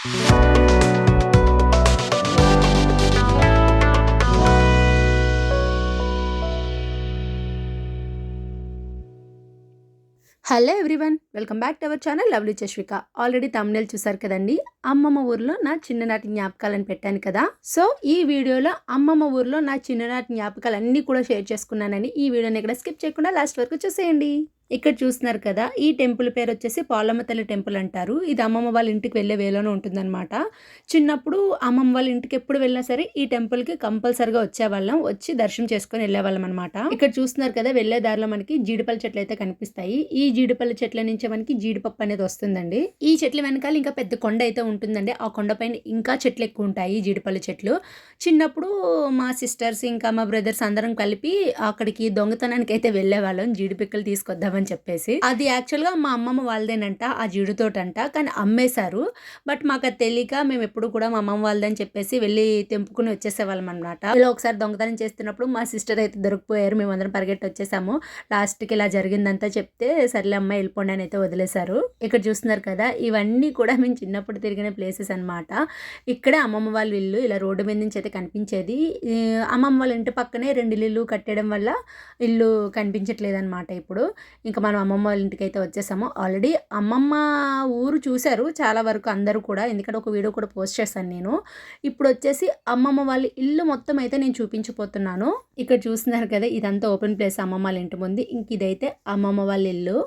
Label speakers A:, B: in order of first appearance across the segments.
A: Hello everyone welcome back to our channel lovely Chashvika already తమిళ చూసారు కదండి? అమ్మమ్మ ఊర్లో నా చిన్ననాటి జ్ఞాపకాలను పెట్టాను కదా? సో ఈ వీడియోలో అమ్మమ్మ ఊర్లో నా చిన్ననాటి జ్ఞాపకాలు అన్నీ కూడా షేర్ చేసుకున్నానని ఈ వీడియోని ఇక్కడ స్కిప్ చేయకుండా లాస్ట్ వరకు చూసేయండి. ఇక్కడ చూస్తున్నారు కదా ఈ టెంపుల్ పేరు వచ్చేసి పాలమ్మ తల్లి టెంపుల్ అంటారు. ఇది అమ్మమ్మ వాళ్ళ ఇంటికి వెళ్ళే వేలోనే ఉంటుందన్నమాట. చిన్నప్పుడు అమ్మమ్మ వాళ్ళ ఇంటికి ఎప్పుడు వెళ్ళినా సరే ఈ టెంపుల్కి కంపల్సరిగా వచ్చేవాళ్ళం. వచ్చి దర్శనం చేసుకొని వెళ్ళేవాళ్ళం అనమాట ఇక్కడ చూస్తున్నారు కదా వెళ్ళే దారిలో మనకి జీడిపల్లి చెట్లు అయితే కనిపిస్తాయి. ఈ జీడిపల్లి చెట్ల నుంచి మనకి జీడిపప్పు అనేది వస్తుందండి. ఈ చెట్ల వెనకాల ఇంకా పెద్ద కొండ అయితే ఉంటుందండి. ఆ కొండ పైన ఇంకా చెట్లు ఎక్కువ ఉంటాయి జీడిపల్లి చెట్లు. చిన్నప్పుడు మా సిస్టర్స్ ఇంకా మా బ్రదర్స్ అందరం కలిపి అక్కడికి దొంగతనానికి అయితే వెళ్ళేవాళ్ళం. జీడిపిక్కలు తీసుకొద్దామని చెప్పేసి. అది యాక్చువల్గా మా అమ్మమ్మ వాళ్ళదేనంట ఆ జీడితోటంట కానీ అమ్మేశారు. బట్ మాకు అది తెలియక మేము ఎప్పుడు కూడా మా అమ్మమ్మ వాళ్ళదని చెప్పేసి వెళ్ళి తెంపుకుని వచ్చేసేవాళ్ళం అనమాట ఇలా ఒకసారి దొంగతనం చేస్తున్నప్పుడు మా సిస్టర్ అయితే దొరికిపోయారు. మేము అందరం పరిగెట్టి వచ్చేసాము లాస్ట్కి ఇలా జరిగిందంతా చెప్తే సర్లే అమ్మ వెళ్ళిపోండి అని అయితే వదిలేశారు. ఇక్కడ చూస్తున్నారు కదా ఇవన్నీ కూడా మేము చిన్నప్పుడు తిరిగిన ప్లేసెస్ అనమాట ఇక్కడే అమ్మమ్మ వాళ్ళ ఇల్లు ఇలా రోడ్డు మీద నుంచి అయితే కనిపించేది. అమ్మమ్మ వాళ్ళ ఇంటి పక్కనే రెండు ఇల్లు కట్టడం వల్ల ఇల్లు కనిపించట్లేదు అనమాట ఇప్పుడు. ఇంకా మనం అమ్మమ్మ వాళ్ళ ఇంటికి అయితే వచ్చేసాము. ఆల్రెడీ అమ్మమ్మ ఊరు చూశారు. చాలా వరకు అందరూ కూడా ఎందుకంటే ఒక వీడియో కూడా పోస్ట్ చేశాను నేను. ఇప్పుడు వచ్చేసి అమ్మమ్మ వాళ్ళ ఇల్లు మొత్తం అయితే నేను చూపించిపోతున్నాను ఇక్కడ చూస్తున్నారు కదా ఇదంతా ఓపెన్ ప్లేస్ అమ్మమ్మ వాళ్ళ ఇంటి ముందు. ఇంక ఇదైతే అమ్మమ్మ వాళ్ళ ఇల్లు.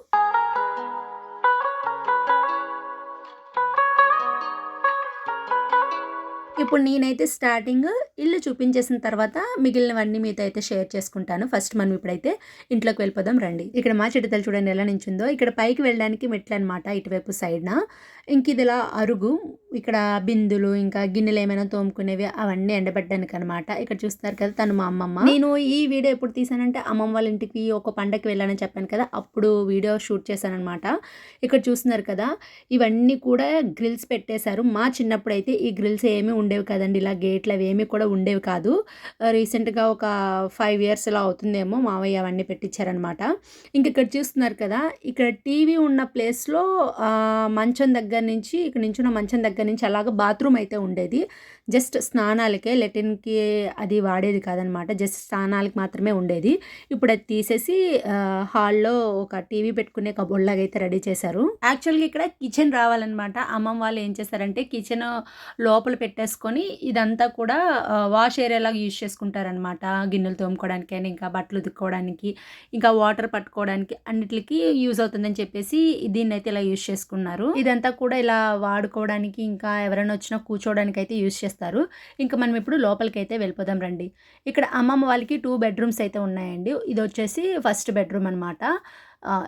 A: ఇప్పుడు నేనైతే స్టార్టింగ్ ఇల్లు చూపించేసిన తర్వాత మిగిలినవన్నీ మీతో అయితే షేర్ చేసుకుంటాను. ఫస్ట్ మనం ఇప్పుడైతే ఇంట్లోకి వెళ్ళిపోదాం రండి. ఇక్కడ మా చిడతలు చూడండి ఎలా నించుందో. ఇక్కడ పైకి వెళ్ళడానికి మెట్లు అనమాట ఇటువైపు సైడ్న. ఇంక ఇది ఇలా అరుగు ఇక్కడ బిందులు ఇంకా గిన్నెలు ఏమైనా తోముకునేవి అవన్నీ ఎండబెట్టడానికి అనమాట ఇక్కడ చూస్తున్నారు కదా తను మా అమ్మమ్మ. నేను ఈ వీడియో ఎప్పుడు తీసానంటే అమ్మమ్మ వాళ్ళ ఇంటికి ఒక పండగకి వెళ్ళానని చెప్పాను కదా అప్పుడు వీడియో షూట్ చేశాను అనమాట ఇక్కడ చూస్తున్నారు కదా ఇవన్నీ కూడా గ్రిల్స్ పెట్టేశారు. మా చిన్నప్పుడు అయితే ఈ గ్రిల్స్ ఏమీ ఉండేవి కదండి ఇలా గేట్లు అవి ఏమీ కూడా ఉండేవి కాదు. రీసెంట్గా ఒక ఫైవ్ ఇయర్స్ ఇలా అవుతుందేమో మావయ్య అవన్నీ పెట్టించారనమాట ఇంక ఇక్కడ చూస్తున్నారు కదా ఇక్కడ టీవీ ఉన్న ప్లేస్లో మంచం దగ్గర నుంచి ఇక్కడ నుంచి మంచం దగ్గర నుంచి అలాగ బాత్రూమ్ అయితే ఉండేది. జస్ట్ స్నానాలకే లెటిన్కి అది వాడేది కాదనమాట. జస్ట్ స్నానాలకి మాత్రమే ఉండేది. ఇప్పుడు అది తీసేసి హాల్లో ఒక టీవీ పెట్టుకునే కబోర్డ్ లాగా అయితే రెడీ చేశారు. యాక్చువల్గా ఇక్కడ కిచెన్ రావాలన్నమాట అమ్మమ్మ వాళ్ళు ఏం చేశారంటే కిచెన్ లోపల పెట్టేసుకొని ఇదంతా కూడా వాష్ ఏరియా లాగా యూజ్ చేసుకుంటారనమాట. గిన్నెలు తోముకోవడానికి అని ఇంకా బట్టలు ఉతుక్కోవడానికి ఇంకా వాటర్ పట్టుకోవడానికి అన్నిటికి యూజ్ అవుతుందని చెప్పేసి దీన్ని అయితే ఇలా యూజ్ చేసుకున్నారు. ఇదంతా కూడా ఇలా వాడుకోవడానికి ఇంకా ఎవరైనా వచ్చినా కూర్చోవడానికి అయితే యూజ్ చేస్తారు ఇంకా మనం ఇప్పుడు లోపలికి అయితే వెళ్ళిపోదాం రండి. ఇక్కడ అమ్మమ్మ వాళ్ళకి టూ బెడ్రూమ్స్ అయితే ఉన్నాయండి. ఇది వచ్చేసి ఫస్ట్ బెడ్రూమ్ అనమాట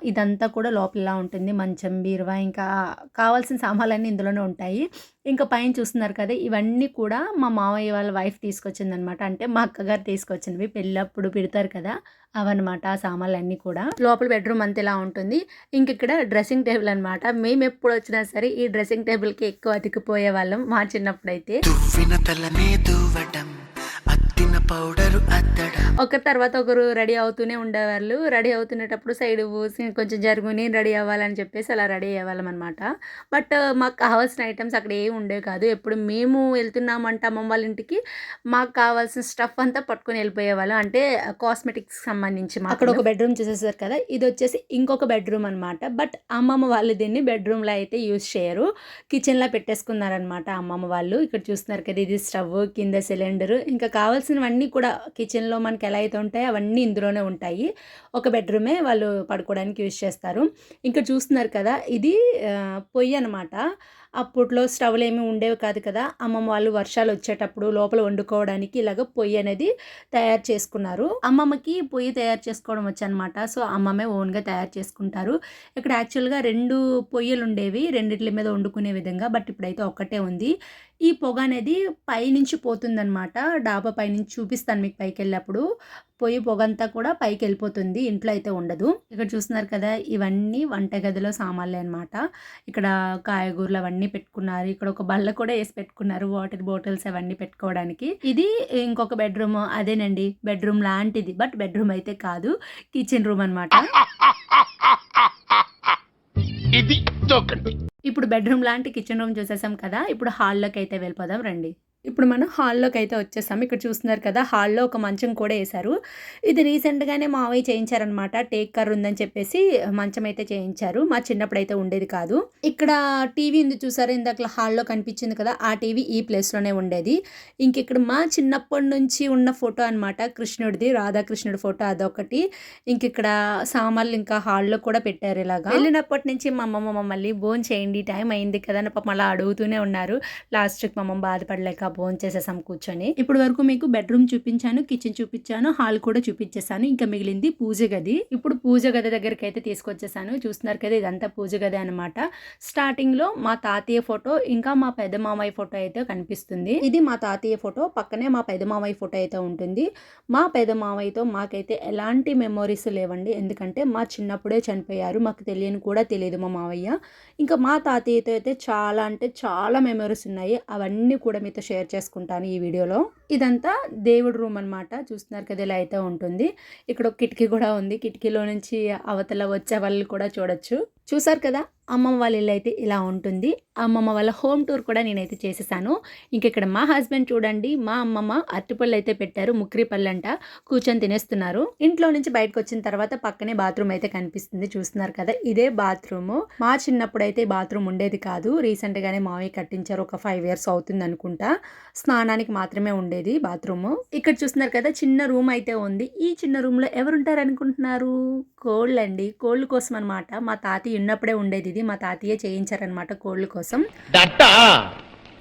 A: ఇదంతా కూడా లోపల ఉంటుంది. మంచం బీరువా ఇంకా కావాల్సిన సామాన్లన్నీ ఇందులోనే ఉంటాయి. ఇంకా పైన చూస్తున్నారు కదా ఇవన్నీ కూడా మా మామయ్య వాళ్ళ వైఫ్ తీసుకొచ్చిందనమాట అంటే మా అక్కగారు తీసుకొచ్చినవి. పెళ్ళప్పుడు పెడతారు కదా అవన్నమాట ఆ సామాన్లు అన్నీ కూడా. లోపల బెడ్రూమ్ అంతా ఇలా ఉంటుంది. ఇంక ఇక్కడ డ్రెస్సింగ్ టేబుల్ అనమాట మేము ఎప్పుడు వచ్చినా సరే ఈ డ్రెస్సింగ్ టేబుల్కి ఎక్కువ అతికిపోయే వాళ్ళం మా చిన్నప్పుడు పౌడరు ఒక తర్వాత ఒకరు రెడీ అవుతూనే ఉండేవాళ్ళు. రెడీ అవుతున్నప్పుడు సైడ్ పూసి కొంచెం జరుగు నేను రెడీ అవ్వాలని చెప్పేసి అలా రెడీ అయ్యేవాళ్ళం అనమాట బట్ మాకు కావాల్సిన ఐటమ్స్ అక్కడ ఏమి ఉండేవి కాదు. ఎప్పుడు మేము వెళ్తున్నామంటే అమ్మమ్మ వాళ్ళ ఇంటికి మాకు కావాల్సిన స్టఫ్ అంతా పట్టుకొని వెళ్ళిపోయేవాళ్ళం. అంటే కాస్మెటిక్స్ సంబంధించి అక్కడ ఒక బెడ్రూమ్ చూసేసారు కదా ఇది వచ్చేసి ఇంకొక బెడ్రూమ్ అనమాట బట్ అమ్మమ్మ వాళ్ళు దీన్ని బెడ్రూమ్లో అయితే యూజ్ చేయరు. కిచెన్లో పెట్టేసుకున్నారనమాట అమ్మమ్మ వాళ్ళు. ఇక్కడ చూస్తున్నారు కదా ఇది స్టవ్ కింద సిలిండర్. ఇంకా కావాల్సినవన్నీ కూడా కిచెన్లో మనకి ఎలా అయితే ఉంటాయో అవన్నీ ఇందులోనే ఉంటాయి. ఒక బెడ్రూమే వాళ్ళు పడుకోవడానికి యూజ్ చేస్తారు. ఇంకా చూస్తున్నారు కదా ఇది పొయ్యి అనమాట అప్పట్లో స్టవ్లు ఏమి ఉండేవి కాదు కదా అమ్మమ్మ వాళ్ళు వర్షాలు వచ్చేటప్పుడు లోపల వండుకోవడానికి ఇలాగ పొయ్యి అనేది తయారు చేసుకున్నారు. అమ్మమ్మకి పొయ్యి తయారు చేసుకోవడం వచ్చనమాట. సో అమ్మమ్మే ఓన్గా తయారు చేసుకుంటారు. ఇక్కడ యాక్చువల్గా రెండు పొయ్యిలు ఉండేవి రెండిట్ల మీద వండుకునే విధంగా బట్ ఇప్పుడైతే ఒక్కటే ఉంది. ఈ పొగ అనేది పైనుంచి పోతుందనమాట. డాబా పైనుంచి చూపిస్తాను మీకు పైకి వెళ్ళినప్పుడు పొయ్యి పొగంతా కూడా పైకి వెళ్ళిపోతుంది ఇంట్లో అయితే ఉండదు. ఇక్కడ చూస్తున్నారు కదా ఇవన్నీ వంటగదిలో సామాన్లే అనమాట ఇక్కడ కాయగూరలు అవన్నీ పెట్టుకున్నారు. ఇక్కడ ఒక బల్ల కూడా వేసి పెట్టుకున్నారు. వాటర్ బాటిల్స్ అవన్నీ పెట్టుకోవడానికి. ఇది ఇంకొక బెడ్రూమ్. అదేనండి బెడ్రూమ్ లాంటిది. బట్ బెడ్రూమ్ అయితే కాదు. కిచెన్ రూమ్ అనమాట
B: ఇది
A: ఇప్పుడు బెడ్రూమ్ లాంటి కిచెన్ రూమ్ చూసేసాం కదా ఇప్పుడు హాల్లోకి అయితే వెళ్ళిపోదాం రండి. ఇప్పుడు మనం హాల్లోకి అయితే వచ్చేసాం. ఇక్కడ చూస్తున్నారు కదా హాల్లో ఒక మంచం కూడా వేశారు. ఇది రీసెంట్గానే మావయ్య చేయించారనమాట టేక్ కర్ ఉందని చెప్పేసి మంచం అయితే చేయించారు. మా చిన్నప్పుడు అయితే ఉండేది కాదు. ఇక్కడ టీవీ ఉంది చూసారు? ఇందాక హాల్లో కనిపించింది కదా ఆ టీవీ ఈ ప్లేస్లోనే ఉండేది. ఇంక ఇక్కడ మా చిన్నప్పటి నుంచి ఉన్న ఫోటో అనమాట కృష్ణుడిది రాధాకృష్ణుడి ఫోటో అదొకటి. ఇంక ఇక్కడ సామాన్లు ఇంకా హాల్లో కూడా పెట్టారు ఇలాగా. వెళ్ళినప్పటి నుంచి మా అమ్మమ్మ మమ్మల్ని బోన్ చేయండి టైం అయింది కదా అని పాపం అలా అడుగుతూనే ఉన్నారు. లాస్ట్కి మా అమ్మమ్మ బాధపడలేక భోంచేసేసాం కూర్చొని. ఇప్పుడు వరకు మీకు బెడ్రూమ్ చూపించాను కిచెన్ చూపించాను హాల్ కూడా చూపించేసాను ఇంకా మిగిలింది పూజ గది. ఇప్పుడు పూజ గది దగ్గరికి అయితే తీసుకొచ్చేసాను. చూస్తున్నారు కదా ఇదంతా పూజ గది అనమాట స్టార్టింగ్లో మా తాతయ్య ఫోటో ఇంకా మా పెద్ద మామయ్య ఫోటో అయితే కనిపిస్తుంది. ఇది మా తాతయ్య ఫోటో పక్కనే మా పెద్ద మామయ్య ఫోటో అయితే ఉంటుంది. మా పెద్ద మామయ్యతో మాకైతే ఎలాంటి మెమోరీస్ లేవండి. ఎందుకంటే మా చిన్నప్పుడే చనిపోయారు మాకు తెలియని కూడా తెలియదు మా మావయ్య ఇంకా మా తాతయ్యతో అయితే చాలా అంటే చాలా మెమరీస్ ఉన్నాయి. అవన్నీ కూడా మీతో షేర్ చేసుకుంటాను ఈ వీడియోలో. ఇదంతా దేవుడి రూమ్ అన్నమాట. చూస్తున్నారు కదా ఇలా అయితే ఉంటుంది. ఇక్కడ ఒక కిటికీ కూడా ఉంది. కిటికీలో నుంచి అవతల వచ్చే వాళ్ళు కూడా చూడొచ్చు. చూసారు కదా అమ్మమ్మ వాళ్ళ ఇల్లు అయితే ఇలా ఉంటుంది. అమ్మమ్మ వాళ్ళ హోమ్ టూర్ కూడా నేనైతే చేసేసాను. ఇంక ఇక్కడ మా హస్బెండ్ చూడండి మా అమ్మమ్మ అరటిపళ్ళు అయితే పెట్టారు. ముక్రి పళ్ళు అంట. కూర్చొని తినేస్తున్నారు. ఇంట్లో నుంచి బయటకు వచ్చిన తర్వాత పక్కనే బాత్రూమ్ అయితే కనిపిస్తుంది. చూస్తున్నారు కదా ఇదే బాత్రూమ్. మా చిన్నప్పుడు అయితే బాత్రూమ్ ఉండేది కాదు. రీసెంట్ మావి కట్టించారు. ఒక ఫైవ్ ఇయర్స్ అవుతుంది అనుకుంటా. స్నానానికి మాత్రమే ఉండేది బాత్రూమ్. ఇక్కడ చూస్తున్నారు కదా చిన్న రూమ్ అయితే ఉంది. ఈ చిన్న రూమ్లో ఎవరు ఉంటారు అనుకుంటున్నారు కోళ్ళు అండి. కోళ్ళ కోసం అనమాట మా తాతయ్య ఉన్నప్పుడే ఉండేది ఇది. మా తాతయ్య చేయించారనమాట కోళ్ళ కోసం.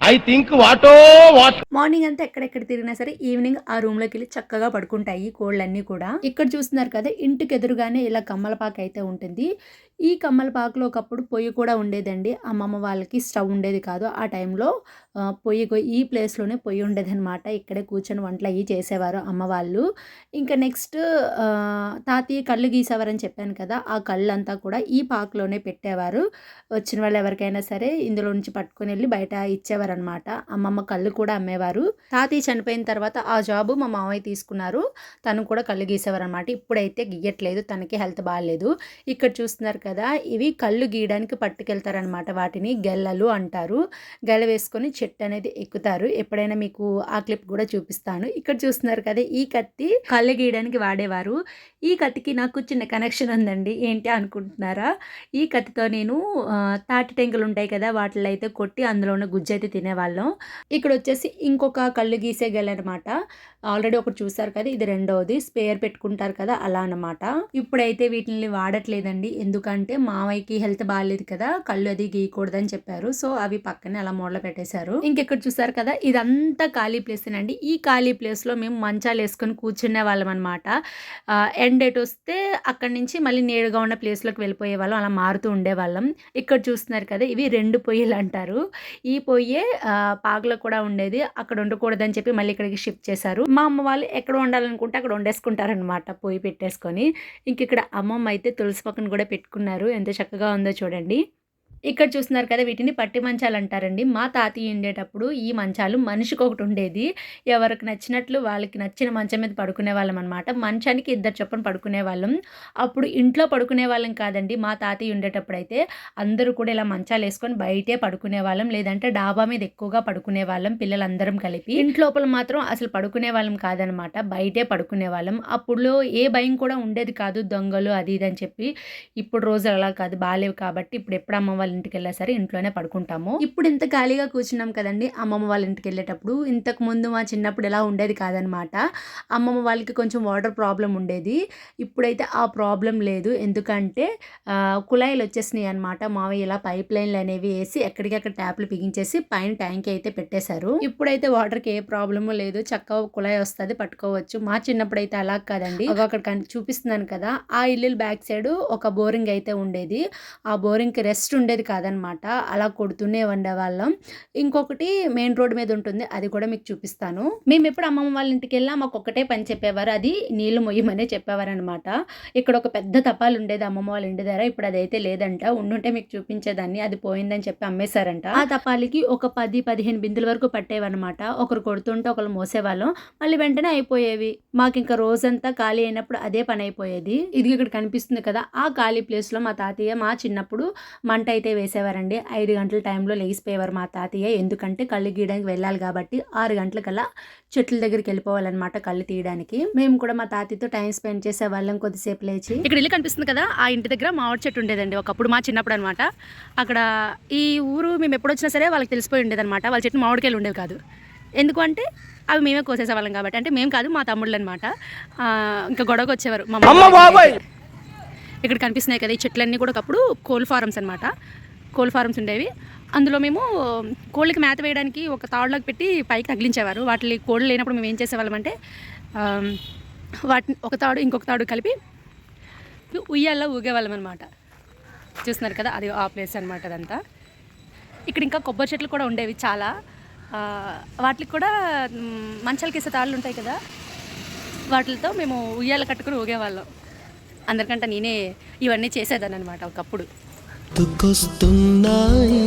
B: I think what what
A: morning అంతా ఎక్కడెక్కడ తిరిగినా సరే ఈవినింగ్ ఆ రూమ్లోకి వెళ్ళి చక్కగా పడుకుంటాయి కోళ్ళన్నీ కూడా. ఇక్కడ చూస్తున్నారు కదా ఇంటికి ఎదురుగానే ఇలా కమ్మలపాకు అయితే ఉంటుంది. ఈ కమ్మలపాకులో ఒకప్పుడు పొయ్యి కూడా ఉండేదండి. అమ్మమ్మ వాళ్ళకి స్టవ్ ఉండేది కాదు. ఆ టైంలో పొయ్యి ఈ ప్లేస్లోనే పొయ్యి ఉండేది అనమాట ఇక్కడే కూర్చొని వంటలు అయ్యి చేసేవారు అమ్మ వాళ్ళు. ఇంకా నెక్స్ట్ తాతయ్య కళ్ళు గీసేవారని చెప్పాను కదా ఆ కళ్ళంతా కూడా ఈ పాకులోనే పెట్టేవారు. వచ్చిన వాళ్ళు ఎవరికైనా సరే ఇందులో నుంచి పట్టుకొని వెళ్ళి బయట ఇచ్చేవారనమాట అమ్మమ్మ కళ్ళు కూడా అమ్మేవారు. తాతయ్య చనిపోయిన తర్వాత ఆ జాబు మా మామయ్య తీసుకున్నారు. తను కూడా కళ్ళు గీసేవారనమాట ఇప్పుడైతే గీయట్లేదు. తనకి హెల్త్ బాగాలేదు ఇక్కడ చూస్తున్నారు కదా ఇవి కళ్ళు గీయడానికి పట్టుకెళ్తారనమాట వాటిని గెల్లలు అంటారు. గెల వేసుకొని చెట్టు అనేది ఎక్కుతారు. ఎప్పుడైనా మీకు ఆ క్లిప్ కూడా చూపిస్తాను. ఇక్కడ చూస్తున్నారు కదా ఈ కత్తి కళ్ళు గీయడానికి వాడేవారు. ఈ కత్తికి నాకు చిన్న కనెక్షన్ ఉందండి. ఏంటి అనుకుంటున్నారా? ఈ కత్తితో నేను తాటి టెంకులు ఉంటాయి కదా వాటిలో అయితే కొట్టి అందులో ఉన్న గుజ్జు అయితే తినేవాళ్ళం. ఇక్కడ వచ్చేసి ఇంకొక కళ్ళు గీసే గెల అనమాట ఆల్రెడీ ఒకటి చూసారు కదా ఇది రెండవది స్పేర్ పెట్టుకుంటారు కదా అలా అనమాట ఇప్పుడైతే వీటిని వాడట్లేదండి. ఎందుకంటే మావయ్యకి హెల్త్ బాగాలేదు కదా కళ్ళు అది గీయకూడదని చెప్పారు. సో అవి పక్కనే అలా మూల పెట్టేశారు. ఇంకెక్కడ చూసారు కదా ఇదంతా ఖాళీ ప్లేస్ అండి. ఈ ఖాళీ ప్లేస్లో మేము మంచాలు వేసుకొని కూర్చునే వాళ్ళం అనమాట ఎండ్ డేట్ వస్తే అక్కడి నుంచి మళ్ళీ నేడుగా ఉన్న ప్లేస్లోకి వెళ్ళిపోయే వాళ్ళం. అలా మారుతూ ఉండేవాళ్ళం. ఇక్కడ చూస్తున్నారు కదా ఇవి రెండు పొయ్యిలు అంటారు. ఈ పొయ్యే పాగలో కూడా ఉండేది. అక్కడ ఉండకూడదని చెప్పి మళ్ళీ ఇక్కడికి షిఫ్ట్ చేశారు. మా అమ్మ వాళ్ళు ఎక్కడ ఉండాలనుకుంటే అక్కడ వండేసుకుంటారనమాట పొయ్యి పెట్టేసుకొని. ఇంక ఇక్కడ అమ్మమ్మ అయితే తులసి పక్కన కూడా పెట్టుకున్నారు. ఎంత చక్కగా ఉందో చూడండి. ఇక్కడ చూస్తున్నారు కదా వీటిని పట్టి మంచాలు అంటారండి. మా తాతయ్య ఉండేటప్పుడు ఈ మంచాలు మనిషికి ఒకటి ఉండేది. ఎవరికి నచ్చినట్లు వాళ్ళకి నచ్చిన మంచం మీద పడుకునే వాళ్ళం అనమాట మంచానికి ఇద్దరు చొప్పున పడుకునే వాళ్ళం. అప్పుడు ఇంట్లో పడుకునే వాళ్ళం కాదండి. మా తాతయ్య ఉండేటప్పుడు అయితే అందరూ కూడా ఇలా మంచాలు వేసుకొని బయటే పడుకునే వాళ్ళం. లేదంటే డాబా మీద ఎక్కువగా పడుకునే వాళ్ళం పిల్లలందరం కలిపి. ఇంట్లోపల మాత్రం అసలు పడుకునే వాళ్ళం కాదనమాట బయటే పడుకునే వాళ్ళం. అప్పుడులో ఏ భయం కూడా ఉండేది కాదు. దొంగలు అది ఇది అని చెప్పి. ఇప్పుడు రోజు అలా కాదు. బాగాలేవు కాబట్టి ఇప్పుడు ఎప్పుడు అమ్మ వాళ్ళు ఇంటికి వెళ్ళా సరే ఇంట్లోనే పడుకుంటాము. ఇప్పుడు ఇంత ఖాళీగా కూర్చున్నాం కదండి అమ్మమ్మ వాళ్ళ ఇంటికి వెళ్ళేటప్పుడు ఇంతకు ముందు మా చిన్నప్పుడు ఎలా ఉండేది కాదనమాట. అమ్మమ్మ వాళ్ళకి కొంచెం వాటర్ ప్రాబ్లం ఉండేది. ఇప్పుడైతే ఆ ప్రాబ్లం లేదు. ఎందుకంటే కుళాయిలు వచ్చేసినాయి అనమాట మావయ్య ఇలా పైప్ లైన్లు అనేవి వేసి ఎక్కడికక్కడ ట్యాప్లు బిగించేసి పైన ట్యాంక్ అయితే పెట్టేశారు. ఇప్పుడైతే వాటర్కి ఏ ప్రాబ్లము లేదు. చక్కగా కుళాయి వస్తుంది పట్టుకోవచ్చు. మా చిన్నప్పుడు అయితే అలా కాదండి. అక్కడ చూపిస్తున్నాను కదా ఆ ఇల్లు బ్యాక్ సైడ్ ఒక బోరింగ్ అయితే ఉండేది. ఆ బోరింగ్కి రెస్ట్ ఉండేది ఉండేది కాదనమాట. అలా కొడుతూనే ఉండేవాళ్ళం. ఇంకొకటి మెయిన్ రోడ్ మీద ఉంటుంది. అది కూడా మీకు చూపిస్తాను. మేము ఎప్పుడు అమ్మమ్మ వాళ్ళ ఇంటికి వెళ్ళా మాకు ఒక్కటే పని చెప్పేవారు. అది నీళ్ళు మొయ్యమనే చెప్పేవారు అనమాట ఇక్కడ ఒక పెద్ద తపాలు ఉండేది అమ్మమ్మ వాళ్ళ ఇంటి దగ్గర. ఇప్పుడు అదైతే లేదంట. ఉండుంటే మీకు చూపించేదాన్ని. అది పోయిందని చెప్పి అమ్మేశారంట. ఆ తపాలికి ఒక పది పదిహేను బిందుల వరకు పట్టేవన్నమాట ఒకరు కొడుతుంటే ఒకరు మోసేవాళ్ళం. మళ్ళీ వెంటనే అయిపోయేవి. మాకు ఇంకా రోజంతా ఖాళీ అయినప్పుడు అదే పని అయిపోయేది. ఇది ఇక్కడ కనిపిస్తుంది కదా. ఆ ఖాళీ ప్లేస్లో మా తాతయ్య మా చిన్నప్పుడు మంట అయితే వేసేవారండి. ఐదు గంటల టైంలో లేచిపోయేవారు మా తాతయ్య. ఎందుకంటే కళ్ళు గీయడానికి వెళ్ళాలి కాబట్టి ఆరు గంటలకల్లా చెట్ల దగ్గరికి వెళ్ళిపోవాలన్నమాట కళ్ళు తీయడానికి. మేము కూడా మా తాతయ్యతో టైం స్పెండ్ చేసే వాళ్ళం కొద్దిసేపు లేచి.
C: ఇక్కడ ఇల్లు కనిపిస్తుంది కదా ఆ ఇంటి దగ్గర మామిడి చెట్టు ఉండేదండి. ఒకప్పుడు మా చిన్నప్పుడు అనమాట అక్కడ ఈ ఊరు మేము ఎప్పుడు వచ్చినా సరే వాళ్ళకి తెలిసిపోయి ఉండేది అనమాట వాళ్ళ చెట్టు మామిడికాయలు ఉండేవి కాదు. ఎందుకు అంటే అవి మేమే కోసేసేవాళ్ళం కాబట్టి. అంటే మేము కాదు మా తమ్ముళ్ళు అనమాట ఇంకా గొడవకు వచ్చేవారు. మా
B: అమ్మ బాబాయ్!
C: ఇక్కడ కనిపిస్తున్నాయి కదా ఈ చెట్లన్నీ కూడా ఒకప్పుడు కోల్ ఫారమ్స్ అనమాట కోళ్ళ ఫారమ్స్ ఉండేవి. అందులో మేము కోళ్ళకి మేత వేయడానికి ఒక తాడులోకి పెట్టి పైకి తగిలించేవారు. వాటి కోళ్ళు లేనప్పుడు మేము ఏం చేసేవాళ్ళమంటే వాటిని ఒక తాడు ఇంకొక తాడు కలిపి ఉయ్యాల్లో ఊగేవాళ్ళం అనమాట చూస్తున్నారు కదా అది ఆ ప్లేస్ అనమాట అదంతా. ఇక్కడ ఇంకా కొబ్బరి చెట్లు కూడా ఉండేవి చాలా. వాటికి కూడా మంచాలకి వేసే తాళ్ళు ఉంటాయి కదా వాటితో మేము ఉయ్యాల కట్టుకుని ఊగేవాళ్ళం. అందరికంటే నేనే ఇవన్నీ చేసేదాన్ని అనమాట ఒకప్పుడు.
D: గుర్తుకొస్తున్నాయి.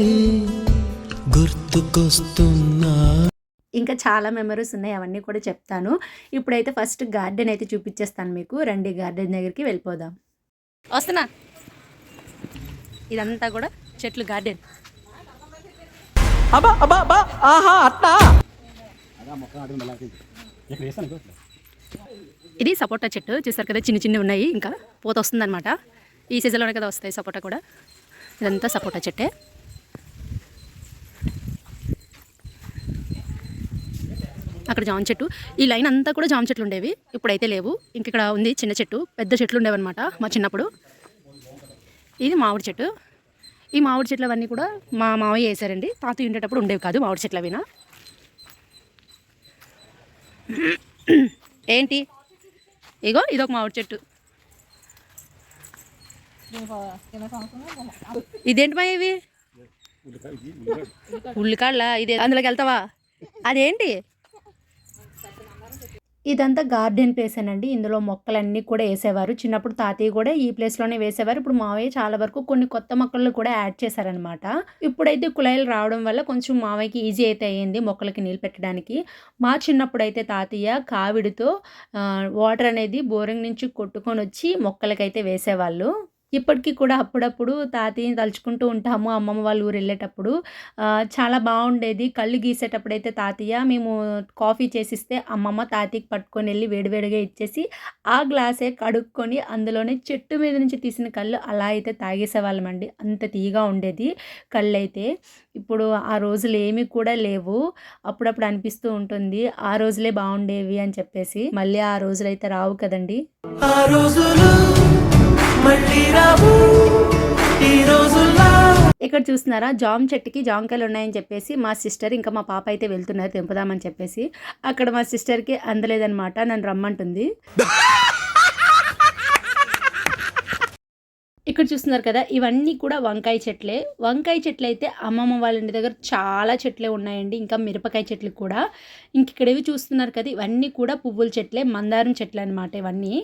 D: గుర్తుకొస్తున్నా
A: ఇంకా చాలా మెమరీస్ ఉన్నాయి అవన్నీ కూడా చెప్తాను. ఇప్పుడైతే ఫస్ట్ గార్డెన్ అయితే చూపించేస్తాను మీకు. రండి గార్డెన్ దగ్గరికి వెళ్ళిపోదాం.
C: వస్తున్నా. ఇదంతా కూడా చెట్లు గార్డెన్.
E: అబ్బా అబ్బా అబ్బా ఆహా అట్టా.
C: ఇది. సపోటా చెట్టు. చూసారు కదా చిన్న చిన్నవి ఉన్నాయి. ఇంకా పూత వస్తుందన్నమాట. ఈ సీజన్లోనే కదా వస్తాయి సపోటా కూడా. ఇదంతా సపోటా చెట్టే. అక్కడ జామ చెట్టు. ఈ లైన్ అంతా కూడా జామ చెట్లు ఉండేవి. ఇప్పుడైతే లేవు. ఇంక ఇక్కడ ఉంది చిన్న చెట్టు. పెద్ద చెట్లు ఉండేవన్నమాట మా చిన్నప్పుడు. ఇది మామిడి చెట్టు. ఈ మామిడి చెట్లు అవన్నీ కూడా మా మావయ్య వేసారండి తాతయ్య ఉండేటప్పుడు ఉండేవి కాదు మామిడి చెట్లు అవినా. ఏంటి? ఇగో ఇదొక మామిడి చెట్టు. ఇదేంటి మా ఇవి? ఉల్లికాళ్ళ ఇది అందులోకి వెళ్తావా? అదేంటి?
A: ఇదంతా గార్డెన్ ప్లేస్ అండి ఇందులో మొక్కలన్నీ కూడా వేసేవారు. చిన్నప్పుడు తాతయ్య కూడా ఈ ప్లేస్లోనే వేసేవారు. ఇప్పుడు మావయ్య చాలా వరకు కొన్ని కొత్త మొక్కలు కూడా యాడ్ చేశారనమాట ఇప్పుడైతే కుళాయిలు రావడం వల్ల కొంచెం మావయ్యకి ఈజీ అయితే అయ్యింది మొక్కలకి నీళ్ళు పెట్టడానికి. మా చిన్నప్పుడు అయితే తాతయ్య కావిడితో వాటర్ అనేది బోరింగ్ నుంచి కొట్టుకొని వచ్చి మొక్కలకైతే వేసేవాళ్ళు. ఇప్పటికీ కూడా అప్పుడప్పుడు తాతయ్యని తలుచుకుంటూ ఉంటాము అమ్మమ్మ వాళ్ళ ఊరు వెళ్ళేటప్పుడు. చాలా బాగుండేది. కళ్ళు గీసేటప్పుడు అయితే తాతయ్య మేము కాఫీ చేసిస్తే అమ్మమ్మ తాతయ్యకి పట్టుకొని వెళ్ళి వేడివేడిగా ఇచ్చేసి ఆ గ్లాసే కడుక్కొని అందులోనే చెట్టు మీద నుంచి తీసిన కళ్ళు అలా అయితే తాగేసేవాళ్ళమండి అంత తీగా ఉండేది కళ్ళు అయితే ఇప్పుడు ఆ రోజులు ఏమీ కూడా లేవు. అప్పుడప్పుడు అనిపిస్తూ ఉంటుంది ఆ రోజులే బాగుండేవి అని చెప్పేసి. మళ్ళీ ఆ రోజులు అయితే రావు కదండి.
D: ఆ రోజులు మళ్ళీ రావు. ఈ రోజుల్లో
A: ఇక్కడ చూస్తున్నారా? జామ్ చెట్టుకి జామకాయలు ఉన్నాయని చెప్పేసి మా సిస్టర్ ఇంకా మా పాప అయితే వెళ్తున్నారు తెంపుదామని చెప్పేసి. అక్కడ మా సిస్టర్కి అందలేదనమాట నన్ను రమ్మంటుంది. ఇక్కడ చూస్తున్నారు కదా ఇవన్నీ కూడా వంకాయ చెట్లే. వంకాయ చెట్లు అయితే అమ్మమ్మ వాళ్ళ ఇంటి దగ్గర చాలా చెట్లే ఉన్నాయండి ఇంకా మిరపకాయ చెట్లు కూడా. ఇంక ఇక్కడ ఇవి చూస్తున్నారు కదా ఇవన్నీ కూడా పువ్వుల చెట్లే మందారం చెట్లు అనమాట ఇవన్నీ.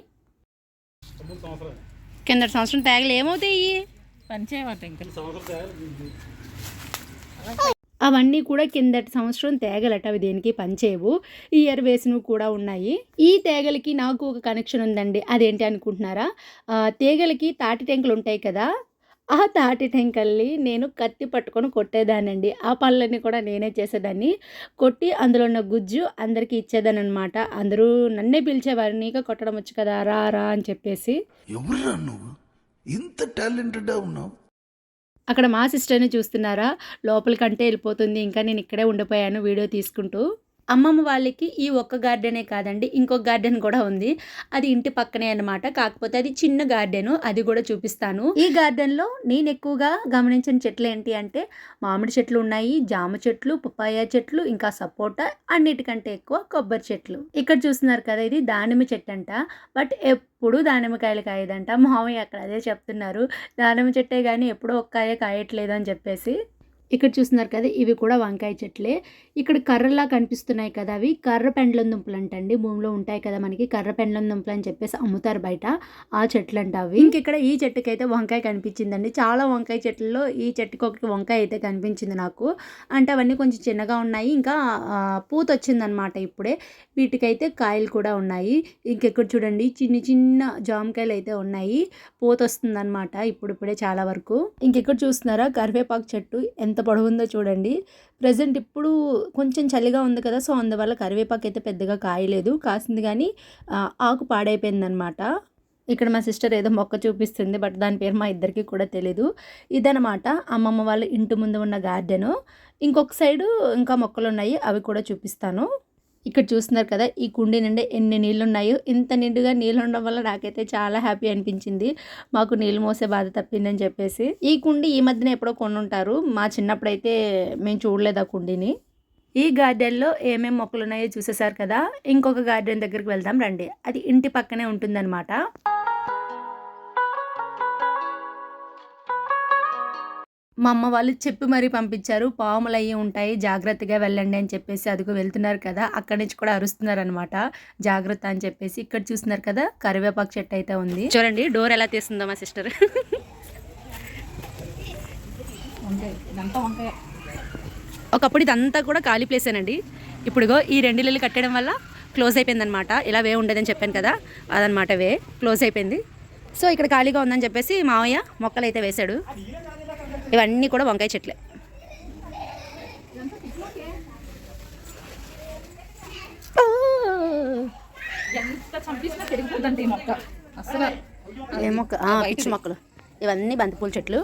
C: కింద సంవత్సరం తేగలు ఏమవుతాయి?
A: అవన్నీ కూడా కిందటి సంవత్సరం తేగలట అవి దేనికి పనిచేయవు. ఇయర్ వేసినవి కూడా ఉన్నాయి. ఈ తేగలకి నాకు ఒక కనెక్షన్ ఉందండి. అదేంటి అనుకుంటున్నారా? తేగలకి తాటి టెంకులు ఉంటాయి కదా ఆ తాటి టెంకల్ని నేను కత్తి పట్టుకొని కొట్టేదానండి ఆ పనులన్నీ కూడా నేనే చేసేదాన్ని. కొట్టి అందులో ఉన్న గుజ్జు అందరికీ ఇచ్చేదాన్ని అనమాట అందరూ నన్నే పిలిచేవారు నీకే కొట్టడం వచ్చు కదా రా రా అని చెప్పేసి.
F: ఎవరురా నువ్వు? ఇంత టాలెంటెడ్ ఉన్నావు.
A: అక్కడ మా సిస్టర్ని చూస్తున్నారా? లోపలికంటే వెళ్ళిపోతుంది. ఇంకా నేను ఇక్కడే ఉండిపోయాను వీడియో తీసుకుంటూ. అమ్మమ్మ వాళ్ళకి ఈ ఒక్క గార్డెనే కాదండి ఇంకొక గార్డెన్ కూడా ఉంది. అది ఇంటి పక్కనే అనమాట కాకపోతే అది చిన్న గార్డెన్ అది కూడా చూపిస్తాను. ఈ గార్డెన్లో నేను ఎక్కువగా గమనించిన చెట్లు ఏంటి అంటే మామిడి చెట్లు ఉన్నాయి జామ చెట్లు పప్పాయ చెట్లు ఇంకా సపోటా అన్నిటికంటే ఎక్కువ కొబ్బరి చెట్లు. ఇక్కడ చూస్తున్నారు కదా ఇది దానిమ్మ చెట్టు అంట. బట్ ఎప్పుడు దానిమ్మకాయలు కాయదంట. మామయ్య అక్కడ అదే చెప్తున్నారు. దానిమ్మ చెట్టే కానీ ఎప్పుడూ ఒక్కాయ కాయట్లేదు అని చెప్పేసి. ఇక్కడ చూస్తున్నారు కదా ఇవి కూడా వంకాయ చెట్లే. ఇక్కడ కర్రలా కనిపిస్తున్నాయి కదా అవి. కర్ర పెండ్లం దుంపలు అంటండి భూమిలో ఉంటాయి కదా మనకి. కర్ర పెండ్లం దుంపలు అని చెప్పేసి అమ్ముతారు బయట. ఆ చెట్లు అంట అవి ఇంకెక్కడ ఈ చెట్టుకైతే వంకాయ కనిపించిందండి. చాలా వంకాయ చెట్లలో ఈ చెట్టుకి ఒకటి వంకాయ అయితే కనిపించింది నాకు. అంటే అవన్నీ కొంచెం చిన్నగా ఉన్నాయి. ఇంకా పూత వచ్చిందనమాట ఇప్పుడే. వీటికైతే కాయలు కూడా ఉన్నాయి. ఇంకెక్కడ చూడండి. చిన్న చిన్న జామకాయలు అయితే ఉన్నాయి. పూత వస్తుందన్నమాట ఇప్పుడిప్పుడే చాలా వరకు. ఇంకెక్కడ చూస్తున్నారా? కరివేపాకు చెట్టు ఎంత పొడవు ఉందో చూడండి. ప్రజెంట్ ఇప్పుడు కొంచెం చలిగా ఉంది కదా సో అందువల్ల కరివేపాకు అయితే పెద్దగా కాయలేదు. కాసింది కానీ ఆకు పాడైపోయిందనమాట ఇక్కడ మా సిస్టర్ ఏదో మొక్క చూపిస్తుంది బట్ దాని పేరు మా ఇద్దరికి కూడా తెలీదు. ఇదనమాట అమ్మమ్మ వాళ్ళ ఇంటి ముందు ఉన్న గార్డెను. ఇంకొక సైడు ఇంకా మొక్కలు ఉన్నాయి అవి కూడా చూపిస్తాను. ఇక్కడ చూస్తున్నారు కదా ఈ కుండీ నిండా ఎన్ని నీళ్ళు ఉన్నాయో ఇంత నిండుగా నీళ్ళు ఉండడం వల్ల నాకైతే చాలా హ్యాపీ అనిపించింది. మాకు నీళ్ళు మోసే బాధ తప్పిందని చెప్పేసి. ఈ కుండీ ఈ మధ్యన ఎప్పుడో కొనుంటారు. మా చిన్నప్పుడైతే మేము చూడలేదు ఆ కుండీని. ఈ గార్డెన్లో ఏమేమి మొక్కలు ఉన్నాయో చూసేసారు కదా. ఇంకొక గార్డెన్ దగ్గరికి వెళ్దాం రండి. అది ఇంటి పక్కనే ఉంటుందన్నమాట. మా అమ్మ వాళ్ళు చెప్పి మరీ పంపించారు. పాములు అయ్యి ఉంటాయి. జాగ్రత్తగా వెళ్ళండి అని చెప్పేసి అదిగో వెళ్తున్నారు కదా అక్కడి నుంచి కూడా అరుస్తున్నారు అనమాట జాగ్రత్త అని చెప్పేసి ఇక్కడ చూస్తున్నారు కదా కరివేపాకు చెట్టు అయితే ఉంది.
C: చూడండి డోర్ ఎలా తీస్తుందో మా సిస్టర్. ఒకప్పుడు ఇదంతా కూడా ఖాళీ ప్లేసేనండి ఇప్పుడుగో ఈ రెండు ఇల్లు కట్టడం వల్ల క్లోజ్ అయిపోయిందనమాట ఇలా వే ఉండదని చెప్పాను కదా అదనమాట వే. క్లోజ్ అయిపోయింది. సో ఇక్కడ ఖాళీగా ఉందని చెప్పేసి మావయ్య మొక్కలు అయితే వేశాడు. ఇవన్నీ కూడా వంకాయ చెట్లే. ఏ మొక్క? పిచ్చి మొక్కలు. ఇవన్నీ బంతిపూల చెట్లు.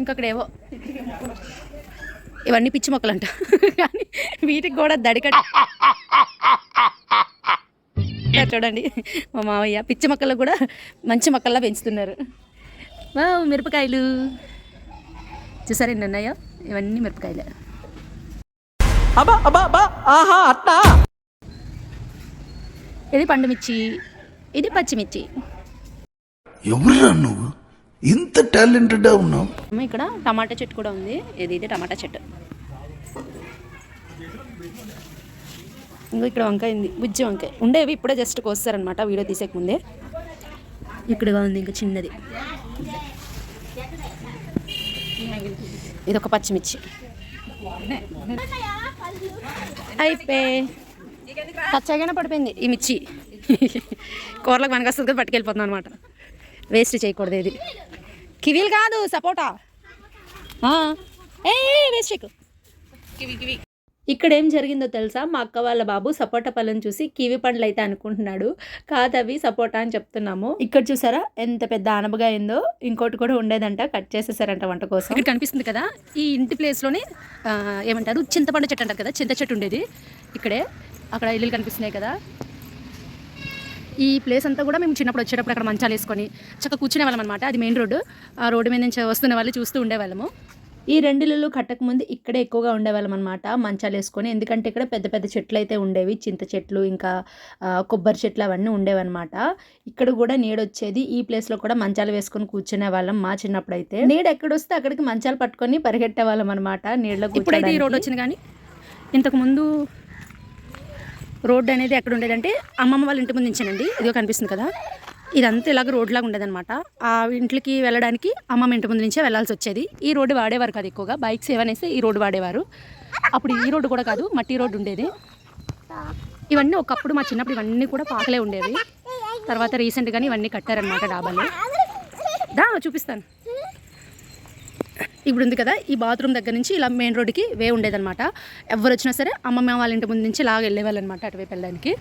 C: ఇంకొకడేవో ఇవన్నీ పిచ్చి మొక్కలు అంట కానీ వీటికి కూడా దడికట్ చూడండి మా మావయ్య పిచ్చి మొక్కలు కూడా మంచి మొక్కల్లా పెంచుతున్నారు. మిరపకాయలు. చూసారు ఎన్ని ఉన్నాయో ఇవన్నీ మిరపకాయలే.
E: అబ్బా అబ్బా అబ్బా ఆహా అట్టా.
C: ఇది పండు మిర్చి ఇది పచ్చిమిర్చి.
F: ఎవరురా నువ్వు? ఇంత టాలెంటెడ్గా ఉన్నావు.
C: అమ్మ ఇక్కడ టమాటా చెట్టు కూడా ఉంది. ఇది ఇది టమాటా చెట్టు. ఇంకో ఇక్కడ వంకాయ ఉంది బుజ్జి వంకాయ. ఉండేవి ఇప్పుడే జస్ట్ కోస్తారనమాట వీడియో తీసేక ముందే ఇక్కడగా ఉంది ఇంకా చిన్నది. ఇది ఒక పచ్చిమిర్చి. అయిపోయి పచ్చగానే పడిపోయింది ఈ మిర్చి. కూరలకు మనకు వస్తుంది కదా పట్టుకెళ్ళిపోతుంది అనమాట వేస్ట్ చేయకూడదు ఇది. కివీలు కాదు సపోటా. ఏ వేస్ట్ చేయకు. Kiwi kiwi.
A: ఇక్కడ ఏం జరిగిందో తెలుసా? మా అక్క వాళ్ళ బాబు సపోటా పళ్ళని చూసి కివి పండ్లు అయితే అనుకుంటున్నాడు. కాదు అవి సపోటా అని చెప్తున్నాము. ఇక్కడ చూసారా? ఎంత పెద్ద ఆనపగా అయిందో. ఇంకోటి కూడా ఉండేదంట. కట్ చేసేసారంట వంట కోసం.
C: ఇక్కడ కనిపిస్తుంది కదా ఈ ఇంటి ప్లేస్లోనే ఏమంటారు? చింతపండు చెట్టు అంటారు కదా చింత చెట్టు ఉండేది. ఇక్కడే అక్కడ ఇల్లులు కనిపిస్తున్నాయి కదా. ఈ ప్లేస్ అంతా కూడా మేము చిన్నప్పుడు వచ్చేటప్పుడు అక్కడ మంచాలు వేసుకొని చక్కగా కూర్చునే వాళ్ళం అనమాట అది మెయిన్ రోడ్డు. ఆ రోడ్డు మీద నుంచి వస్తున్న వాళ్ళు చూస్తూ ఉండేవాళ్ళము.
A: ఈ రెండిళ్ళు కట్టక ముందు ఇక్కడే ఎక్కువగా ఉండేవాళ్ళం అనమాట మంచాలు వేసుకొని ఎందుకంటే ఇక్కడ పెద్ద పెద్ద చెట్లు అయితే ఉండేవి. చింత చెట్లు ఇంకా కొబ్బరి చెట్లు అవన్నీ ఉండేవన్నమాట ఇక్కడ కూడా నీడ వచ్చేది ఈ ప్లేస్లో కూడా మంచాలు వేసుకొని కూర్చునే వాళ్ళం మా చిన్నప్పుడు అయితే నీడ ఎక్కడొస్తే అక్కడికి మంచాలు పట్టుకొని పరిగెట్టే వాళ్ళం అనమాట నీడలో
C: ఇప్పుడైతే ఈ
A: కూర్చోడానికి.
C: వచ్చింది కానీ ఇంతకుముందు రోడ్డు అనేది ఎక్కడ ఉండేదంటే అమ్మమ్మ వాళ్ళ ఇంటి ముందు నుంచేనండి. ఇదిగో కనిపిస్తుంది కదా. ఇదంతా ఇలాగ రోడ్లాగా ఉండేదన్నమాట. ఆ ఇంట్లోకి వెళ్ళడానికి అమ్మమ్మ ఇంటి ముందు నుంచే వెళ్ళాల్సి వచ్చేది. ఈ రోడ్డు వాడేవారు కాదు ఎక్కువగా. బైక్స్ ఏవనేసి ఈ రోడ్డు వాడేవారు. అప్పుడు ఈ రోడ్డు కూడా కాదు మట్టి రోడ్డు ఉండేది. ఇవన్నీ ఒకప్పుడు మా చిన్నప్పుడు ఇవన్నీ కూడా పాకలే ఉండేవి. తర్వాత రీసెంట్గానే ఇవన్నీ కట్టారనమాట డాబాలు. దా చూపిస్తాను. ఇప్పుడు ఉంది కదా ఈ బాత్రూమ్ దగ్గర నుంచి ఇలా మెయిన్ రోడ్డుకి వే ఉండేదన్నమాట. ఎవరు వచ్చినా సరే అమ్మమ్మ వాళ్ళ ఇంటి ముందు నుంచి లాగా వెళ్ళేవాళ్ళు అనమాట అటువైపు వెళ్ళడానికి.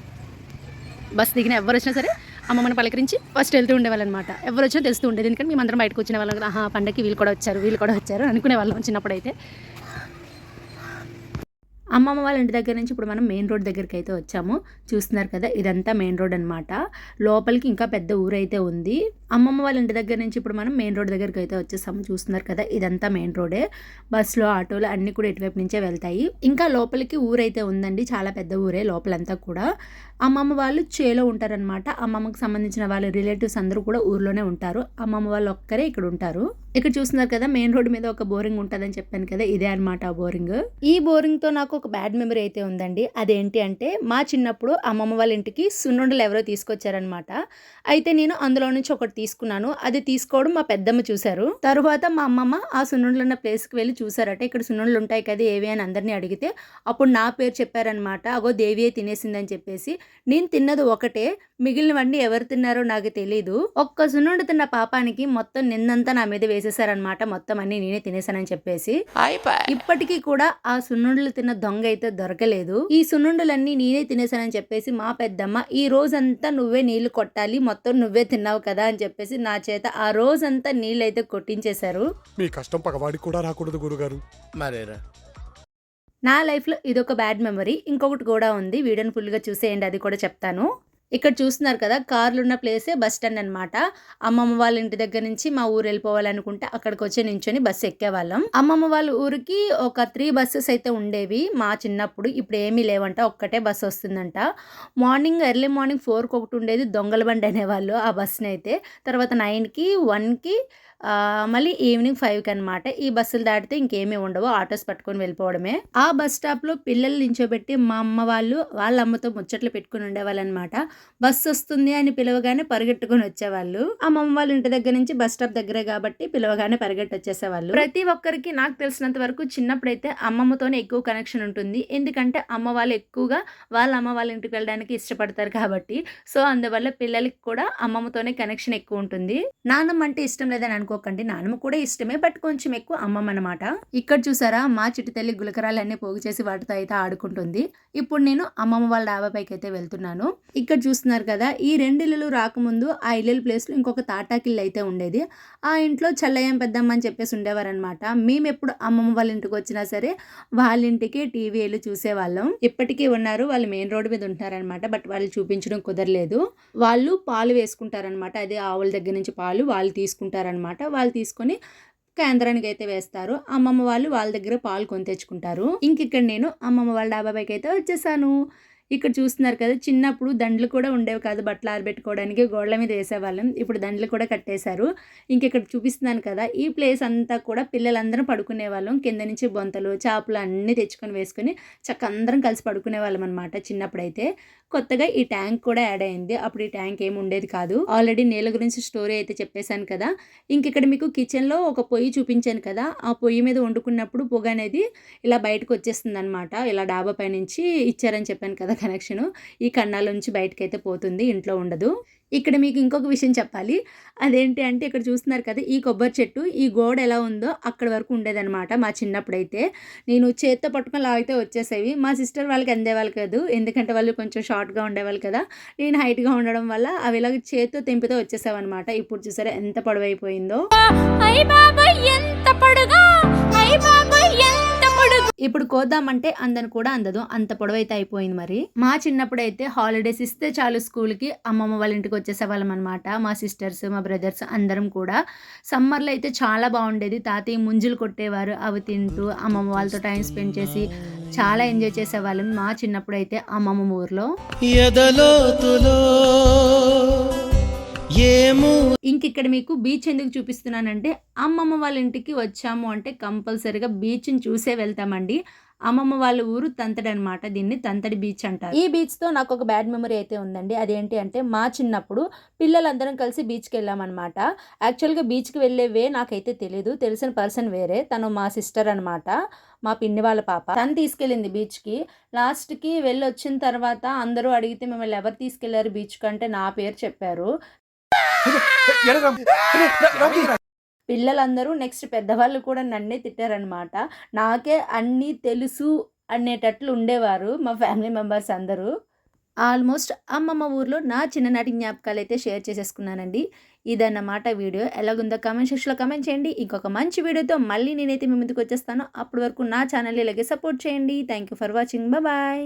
C: బస్ దిగిన ఎవరు వచ్చినా సరే అమ్మమ్మని పలకరించి ఫస్ట్ వెళ్తూ ఉండేవాళ్ళనమాట. ఎవరు వచ్చినా తెలుస్తూ ఉండేది. ఎందుకంటే మేమందరం బయటకు వచ్చిన వాళ్ళం కదా, ఆహా పండగకి వీళ్ళు కూడా వచ్చారు వీళ్ళు కూడా వచ్చారు అనుకునే వాళ్ళం చిన్నప్పుడు అయితే
A: అమ్మమ్మ వాళ్ళ ఇంటి దగ్గర నుంచి ఇప్పుడు మనం మెయిన్ రోడ్ దగ్గరికి అయితే వచ్చాము. చూస్తున్నారు కదా ఇదంతా మెయిన్ రోడ్ అనమాట లోపలికి ఇంకా పెద్ద ఊరైతే ఉంది. అమ్మమ్మ వాళ్ళ ఇంటి దగ్గర నుంచి ఇప్పుడు మనం మెయిన్ రోడ్ దగ్గరికి అయితే వచ్చేసాము. చూస్తున్నారు కదా ఇదంతా మెయిన్ రోడే. బస్సులో ఆటోలు అన్నీ కూడా ఇటువైపు నుంచే వెళ్తాయి. ఇంకా లోపలికి ఊరైతే ఉందండి. చాలా పెద్ద ఊరే లోపలంతా కూడా. అమ్మమ్మ వాళ్ళు చేలో ఉంటారనమాట అమ్మమ్మకి సంబంధించిన వాళ్ళ రిలేటివ్స్ అందరూ కూడా ఊర్లోనే ఉంటారు. అమ్మమ్మ వాళ్ళు ఒక్కరే ఇక్కడ ఉంటారు. ఇక్కడ చూస్తున్నారు కదా మెయిన్ రోడ్ మీద ఒక బోరింగ్ ఉంటుందని చెప్పాను కదా ఇదే అనమాట ఆ బోరింగ్ ఈ బోరింగ్తో నాకు ఒక బ్యాడ్ మెమరీ అయితే ఉందండి. అదేంటి అంటే మా చిన్నప్పుడు అమ్మమ్మ వాళ్ళ ఇంటికి సున్నుండలు ఎవరో తీసుకొచ్చారనమాట అయితే నేను అందులో నుంచి ఒకటి తీసుకున్నాను. అది తీసుకోవడం మా పెద్దమ్మ చూశారు. తరువాత మా అమ్మమ్మ ఆ సున్నుండలు ఉన్న ప్లేస్కి వెళ్ళి చూసారట ఇక్కడ సున్నుండలు ఉంటాయి కదా ఏవి అని అందరినీ అడిగితే అప్పుడు నా పేరు చెప్పారనమాట అగో దేవియే తినేసిందని చెప్పేసి నేను తిన్నది ఒకటే మిగిలినవన్నీ ఎవరు తిన్నారో నాకు తెలీదు. ఒక్క సున్నుండు తిన్న పాపానికి మొత్తం నిన్నంతా నా మీద వేసేసారనమాట మొత్తం అన్ని నేనే తినేసానని చెప్పేసి. ఇప్పటికీ కూడా ఆ సున్నుండలు తిన్న దొంగ అయితే దొరకలేదు. ఈ సున్నుండలన్నీ నేనే తినేసానని చెప్పేసి మా పెద్దమ్మ ఈ రోజంతా నువ్వే నీళ్ళు కొట్టాలి మొత్తం నువ్వే తిన్నావు కదా అని చెప్పేసి నా చేత ఆ రోజంతా నీళ్ళు అయితే కొట్టించేశారు.
G: మీ కష్టం పగవాడికి కూడా రాకూడదు గురుగారు.
B: మరేరా?
A: నా లైఫ్లో ఇదొక బ్యాడ్ మెమరీ. ఇంకొకటి కూడా ఉంది. వీడియోని ఫుల్గా చూసేయండి అది కూడా చెప్తాను. ఇక్కడ చూస్తున్నారు కదా కార్లు ఉన్న ప్లేసే బస్ స్టాండ్ అనమాట అమ్మమ్మ వాళ్ళ ఇంటి దగ్గర నుంచి మా ఊరు వెళ్ళిపోవాలనుకుంటే అక్కడికి వచ్చి నించొని బస్సు ఎక్కేవాళ్ళం. అమ్మమ్మ వాళ్ళ ఊరికి ఒక త్రీ బస్సెస్ అయితే ఉండేవి మా చిన్నప్పుడు. ఇప్పుడు ఏమీ లేవంట ఒక్కటే బస్సు వస్తుందంట. మార్నింగ్ ఎర్లీ మార్నింగ్ ఫోర్కి ఒకటి ఉండేది దొంగల బండి అనేవాళ్ళు ఆ బస్సుని అయితే. తర్వాత నైన్కి వన్కి మళ్ళీ ఈవినింగ్ ఫైవ్కి అనమాట ఈ బస్సులు దాటితే ఇంకేమీ ఉండవు. ఆటోస్ పట్టుకొని వెళ్ళిపోవడమే. ఆ బస్ స్టాప్లో పిల్లలు నించోబెట్టి మా అమ్మ వాళ్ళు వాళ్ళ అమ్మతో ముచ్చట్లు పెట్టుకుని ఉండేవాళ్ళు అనమాట బస్సు వస్తుంది అని పిలవగానే పరిగెట్టుకొని వచ్చేవాళ్ళు. అమ్మమ్మ వాళ్ళ ఇంటి దగ్గర నుంచి బస్ స్టాప్ దగ్గరే కాబట్టి పిలవగానే పరిగెట్టి వచ్చేసేవాళ్ళు ప్రతి ఒక్కరికి నాకు తెలిసినంత వరకు చిన్నప్పుడైతే అమ్మమ్మతోనే ఎక్కువ కనెక్షన్ ఉంటుంది. ఎందుకంటే అమ్మ వాళ్ళు ఎక్కువగా వాళ్ళ అమ్మ వాళ్ళ ఇంటికి వెళ్ళడానికి ఇష్టపడతారు కాబట్టి. సో అందువల్ల పిల్లలకి కూడా అమ్మమ్మతోనే కనెక్షన్ ఎక్కువ ఉంటుంది. నాన్నమ్మ అంటే ఇష్టం లేదని అనుకోకండి. నాన్నమ్మ కూడా ఇష్టమే బట్ కొంచెం ఎక్కువ అమ్మమ్మ అనమాట ఇక్కడ చూసారా మా చిట్టి తల్లి గులకరాలన్నీ పోగు చేసి వాటితో అయితే ఆడుకుంటుంది. ఇప్పుడు నేను అమ్మమ్మ వాళ్ళ డాబాపైకి అయితే వెళ్తున్నాను. ఇక్కడ చూస్తున్నారు కదా ఈ రెండు ఇల్లులు రాకముందు ఆ ఇల్లు ప్లేస్లో ఇంకొక తాటాకిల్లు అయితే ఉండేది. ఆ ఇంట్లో చల్లయ్యం పెద్దమ్మ అని చెప్పేసి ఉండేవారనమాట మేము ఎప్పుడు అమ్మమ్మ వాళ్ళ ఇంటికి వచ్చినా సరే వాళ్ళ ఇంటికి టీవీలు చూసేవాళ్ళం. ఇప్పటికీ ఉన్నారు వాళ్ళు మెయిన్ రోడ్ మీద ఉంటున్నారనమాట బట్ వాళ్ళు చూపించడం కుదరలేదు. వాళ్ళు పాలు వేసుకుంటారనమాట అదే ఆవుల దగ్గర నుంచి పాలు వాళ్ళు తీసుకుంటారనమాట వాళ్ళు తీసుకొని కేంద్రానికి అయితే వేస్తారు. అమ్మమ్మ వాళ్ళు వాళ్ళ దగ్గర పాలు కొని తెచ్చుకుంటారు. ఇంక ఇక్కడ నేను అమ్మమ్మ వాళ్ళ డాబా అయితే వచ్చేసాను. ఇక్కడ చూస్తున్నారు కదా చిన్నప్పుడు దండలు కూడా ఉండేవి కాదు బట్టలు ఆరబెట్టుకోవడానికి గోడల మీద వేసేవాళ్ళం. ఇప్పుడు దండలు కూడా కట్టేశారు. ఇంక ఇక్కడ చూపిస్తున్నాను కదా ఈ ప్లేస్ అంతా కూడా పిల్లలందరం పడుకునే వాళ్ళం కింద నుంచి బొంతలు చేపలు అన్నీ తెచ్చుకొని వేసుకొని చక్క అందరం కలిసి పడుకునే వాళ్ళం అనమాట చిన్నప్పుడైతే. కొత్తగా ఈ ట్యాంక్ కూడా యాడ్ అయింది. అప్పుడు ఈ ట్యాంక్ ఏమి ఉండేది కాదు. ఆల్రెడీ నీళ్ళ గురించి స్టోరీ అయితే చెప్పేశాను కదా. ఇంక ఇక్కడ మీకు కిచెన్లో ఒక పొయ్యి చూపించాను కదా. ఆ పొయ్యి మీద వండుకున్నప్పుడు పొగ అనేది ఇలా బయటకు వచ్చేస్తుంది అనమాట ఇలా డాబా పై నుంచి ఇచ్చారని చెప్పాను కదా కనెక్షను. ఈ కన్నాల నుంచి బయటకైతే అయితే పోతుంది. ఇంట్లో ఉండదు. ఇక్కడ మీకు ఇంకొక విషయం చెప్పాలి. అదేంటి అంటే ఇక్కడ చూస్తున్నారు కదా ఈ కొబ్బరి చెట్టు ఈ గోడ ఎలా ఉందో అక్కడ వరకు ఉండేదన్నమాట మా చిన్నప్పుడైతే. నేను చేత్తో పట్టుకొని లాగితే వచ్చేసేవి. మా సిస్టర్ వాళ్ళకి అందేవాళ్ళు కాదు. ఎందుకంటే వాళ్ళు కొంచెం షార్ట్గా ఉండేవాళ్ళు కదా. నేను హైట్గా ఉండడం వల్ల అవి ఇలాగ చేత్తో తెంపితే వచ్చేసావన్నమాట. ఇప్పుడు చూసారా ఎంత పొడవైపోయిందో.
H: ఎంత
A: ఇప్పుడు కోద్దామంటే అందని కూడా అందదు. అంత పొడవైతే అయిపోయింది మరి. మా చిన్నప్పుడు అయితే హాలిడేస్ ఇస్తే చాలు స్కూల్కి అమ్మమ్మ వాళ్ళ ఇంటికి వచ్చేసేవాళ్ళం అనమాట మా సిస్టర్స్ మా బ్రదర్స్ అందరం కూడా. సమ్మర్లో అయితే చాలా బాగుండేది. తాతయ్య ముంజులు కొట్టేవారు. అవి తింటూ అమ్మమ్మ వాళ్ళతో టైం స్పెండ్ చేసి చాలా ఎంజాయ్ చేసేవాళ్ళం మా చిన్నప్పుడు అయితే అమ్మమ్మ ఊర్లో.
D: ఏమూ.
A: ఇంక ఇక్కడ మీకు బీచ్ ఎందుకు చూపిస్తున్నానంటే అమ్మమ్మ వాళ్ళ ఇంటికి వచ్చాము అంటే కంపల్సరీగా బీచ్ని చూసే వెళ్తామండి. అమ్మమ్మ వాళ్ళ ఊరు తంతడి అనమాట దీన్ని తంతడి బీచ్ అంటారు. ఈ బీచ్తో నాకు ఒక బ్యాడ్ మెమరీ అయితే ఉందండి. అదేంటి అంటే మా చిన్నప్పుడు పిల్లలందరం కలిసి బీచ్కి వెళ్ళామన్నమాట యాక్చువల్గా బీచ్కి వెళ్ళే వే నాకైతే తెలియదు తెలిసిన పర్సన్ వేరే. తను మా సిస్టర్ అనమాట మా పిన్ని వాళ్ళ పాప. తను తీసుకెళ్ళింది బీచ్కి లాస్ట్కి వెళ్ళి వచ్చిన తర్వాత అందరూ అడిగితే మిమ్మల్ని ఎవరు తీసుకెళ్ళారు బీచ్కి అంటే నా పేరు చెప్పారు. పిల్లలందరూ నెక్స్ట్ పెద్దవాళ్ళు కూడా నన్నే తిట్టారనమాట నాకే అన్నీ తెలుసు అనేటట్లు ఉండేవారు మా ఫ్యామిలీ మెంబర్స్ అందరూ. ఆల్మోస్ట్ అమ్మమ్మ ఊర్లో నా చిన్ననాటి జ్ఞాపకాలు అయితే షేర్ చేసేసుకున్నానండి. ఇదన్నమాట వీడియో. ఎలాగుందో కమెంట్ సెక్షన్లో కమెంట్ చేయండి. ఇంకొక మంచి వీడియోతో మళ్ళీ నేనైతే మీ ముందుకు వచ్చేస్తాను. అప్పటి వరకు నా ఛానల్ ఇలాగే సపోర్ట్ చేయండి. Thank you for watching. Bye.